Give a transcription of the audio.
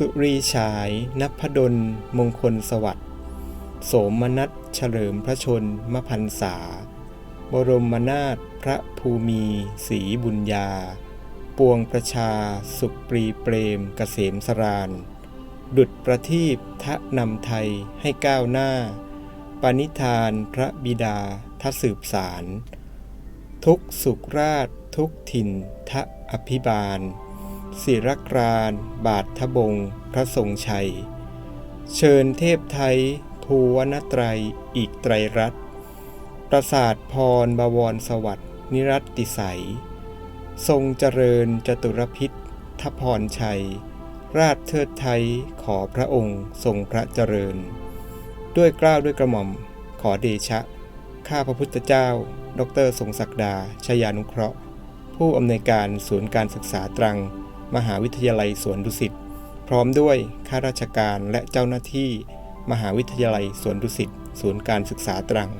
สุรีฉายนพดล มงคลสวัสดิ์โสมนัสเฉลิมพระชนมพันษา บรมนาถพระภูมิศรีบุญญา ปวงประชาสุปรีเปรมเกษมสรานดุดประทีปทะนำไทยให้ก้าวหน้า ปณิธานพระบิดาทสืบสาร ทุกสุขราชทุกถิ่นทะอภิบาล ศิรกราน บาททบง พระทรงชัย เชิญเทพไทย ภูวนไตรยอีกไตรรัตน์ประสาทพรบวรสวัสดิ์นิรัติใสยทรงเจริญจตุรพิษทพรชัย ราชเทิดไทยขอพระองค์ทรงพระเจริญ ด้วยกล้าวด้วยกระหม่อม ขอเดชะ ข้าพระพุทธเจ้า ดรทรงศักดาชยานุเคราะห์ ผู้อำนวยการศูนย์การศึกษาตรัง มหาวิทยาลัยสวนดุสิต พร้อมด้วยข้าราชการและเจ้าหน้าที่ มหาวิทยาลัยสวนดุสิต ศูนย์การศึกษาตรัง